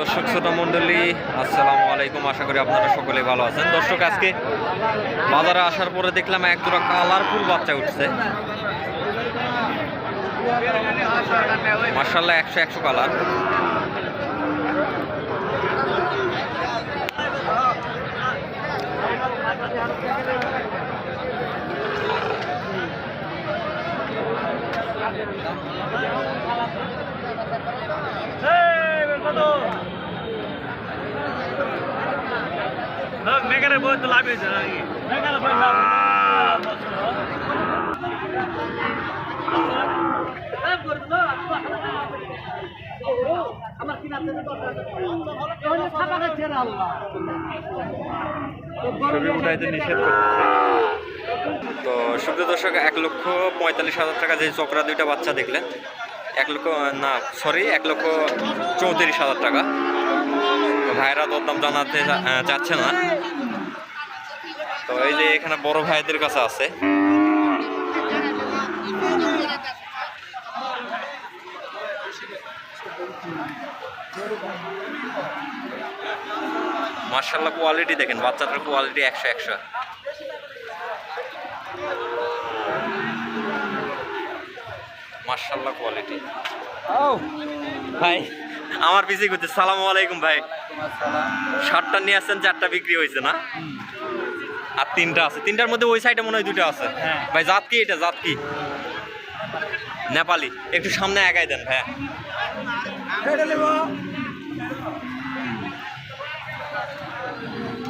দর্শক শ্রোতা মণ্ডলী, আসসালামু আলাইকুম। আশা করি আপনারা সকলে ভালো আছেন। দর্শক, আজকে বাজারে আসার পরে দেখলাম এক দুটা কালারফুল বাচ্চা উঠছে। মার্শাল্লাহ একশো একশো কালার। তো লাভ হয়েছে তো দর্শক, এক লক্ষ পঁয়তাল্লিশ হাজার টাকা যে চক্রা দুইটা বাচ্চা দেখলেন, এক লক্ষ, না সরি এক লক্ষ চৌত্রিশ হাজার টাকা। ভাইরা দরদাম জানাতে চাচ্ছে না। তো এই যে এখানে বড় ভাইদের কাছে আছে। মার্শাল্লাহ কোয়ালিটি দেখেন, বাচ্চাটার কোয়ালিটি একশো একশো। মার্শাল্লাহ কোয়ালিটি ও, ভাই আমার পিছিয়ে করছে সালাম আলাইকুম ভাই। সাতটা নিয়ে আসছেন চারটা বিক্রি হয়েছে না? আর তিনটা আছে। তিনটার মধ্যে ওই সাইডে মনে হয় দুটো আছে। হ্যাঁ। ভাই জাত কি এটা? জাত কি? নেপালি। একটু সামনে একাই দেন ভাই।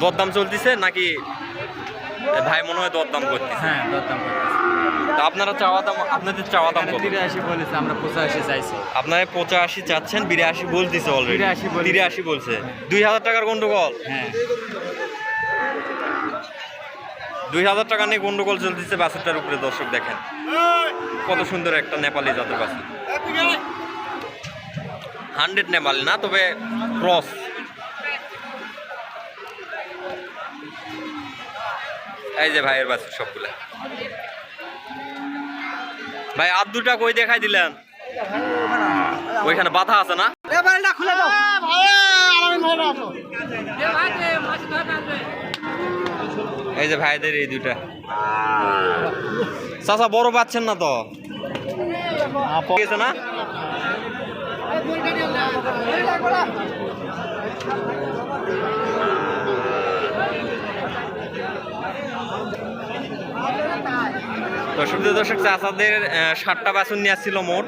দরদাম চলতেছে নাকি? ভাই মনে হয় দরদাম করতেছে। হ্যাঁ দরদাম তা আপনারা চাওয়া দাম আপনাদের চাওয়া দাম তিরাশি বলেছে আমরা পঁচাশি চাইছি। আপনারা পঁচাশি চাচ্ছেন বিরাশি বলতেছে অলরেডি 83 বলছে। তিরাশি বলছে। দুই হাজার টাকার গন্ডগোল। হ্যাঁ। দুই হাজার টাকা নিয়ে গন্ডগোল চলতেছে বাসেরটার উপরে দর্শক দেখেন। কত সুন্দর একটা নেপালি জাতের বাসে হান্ড্রেড নেপালি না তবে ক্রস। এই যে ভাইয়ের বাসের সবগুলা। ভাই, আর দুটা কই দেখাই দিলেন? ওইখানে বাধা আছে না? এই যে ভাইদের এই দুটা চাচা, বড় পাচ্ছেন না তো? আছে না? দর্শক দর্শক চাচাদের আহ, ষাটটা বাছুর নিয়ে আসছিল মোট।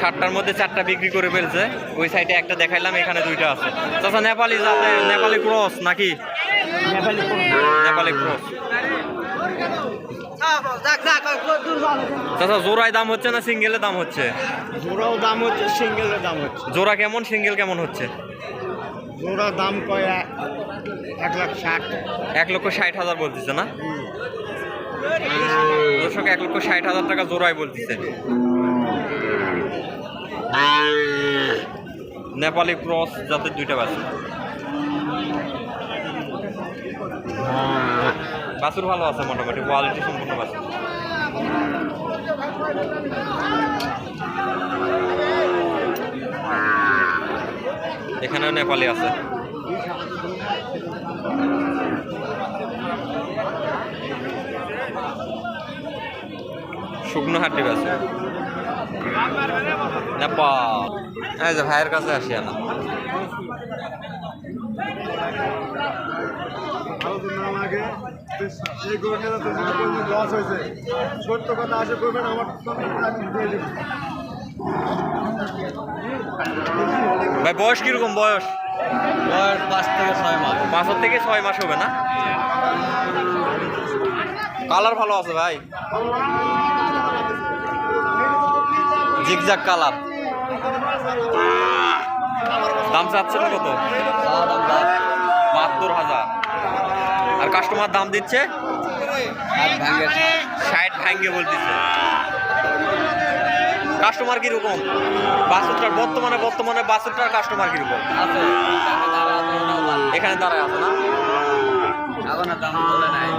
ষাটটার মধ্যে চারটা বিক্রি করে ফেলছে। ওই সাইডে একটা দেখাইলাম এখানে দুইটা আছে। চাচা নেপালি যাতে নেপালি ক্রস নাকি? নেপালি ক্রস। চাচা জোড়ায় দাম হচ্ছে না সিঙ্গেলের দাম হচ্ছে? জোড়াও দাম হচ্ছে সিঙ্গেলের দাম হচ্ছে। জোড়া কেমন সিঙ্গেল কেমন হচ্ছে? জোড়া দাম কয় এক- এক লাখ ষাট। এক লক্ষ ষাট হাজার বলতেছে না? দর্শক, এক লক্ষ ষাট হাজার টাকা জোড়ায় বলতেছে। নেপালি ক্রস জাতের দুইটা বাছুর। বাছুর ভালো আছে মোটামুটি কোয়ালিটি সম্পূর্ণ বাছুর। এখানেও নেপালি আছে। শুকনো হাড্ডি এই যে ভাইয়ের কাছে আসি না সত্য কথা আশা করবেন আমার ভাই বয়স কীরকম বয়স? বয়স পাঁচ থেকে ছয় মাস। পাঁচের থেকে ছয় মাস হবে না? কালার ভালো আছে ভাই? Zigzag colour. দাম চাচ্ছেন কত? বাহাত্তর হাজার। আর কাস্টমার দাম দিচ্ছে? ষাট ভাঙ্গে বলতেছে। কাস্টমার কীরকম? বাসুরটার বর্তমানে বর্তমানে বাসুরটার কাস্টমার কীরকম? এখানে দাঁড়ায় আছে না?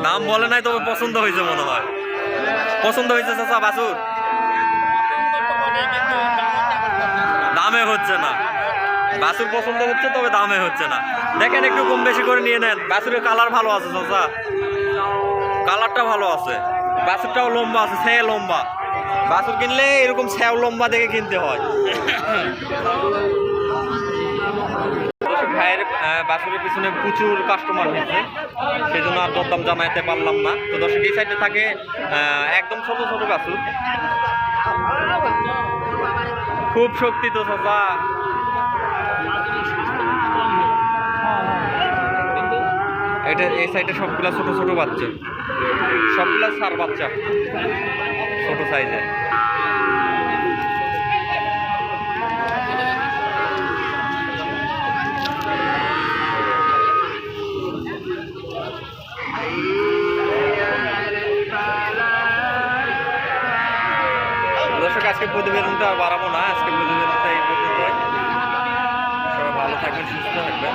দাম বলে নাই, তবে পছন্দ হয়েছে মনে হয়। পছন্দ হয়েছে চাচা বাসুর? দামে হচ্ছে না। বাছুর পছন্দ হচ্ছে তবে দামে হচ্ছে না। দেখেন একটু কম বেশি করে নিয়ে নেন। বাছুরের কালার ভালো আছে চাচা। কালারটা ভালো আছে। বাছুরটাও লম্বা আছে সে লম্বা। বাছুর কিনলে এরকম স্যাও লম্বা দেখে কিনতে হয়। ভাইয়ের আহ, বাছুরের পিছনে প্রচুর কাস্টমার হয়েছে সেই জন্য আর দরদাম জানাইতে পারলাম না। তো দর্শক এই সাইডে থাকে আহ, একদম ছোট ছোট বাছুর খুব শক্তি তো চাচা এটা এই সাইডে সবগুলা ছোট ছোট বাচ্চা। সবগুলা সার বাচ্চা। ছোট সাইজের। আজকে প্রতিবেদনটা বাড়াবো না আজকে প্রতিবেদনটা এই পর্যন্তই। সবাই ভালো থাকবেন সুস্থ থাকবেন।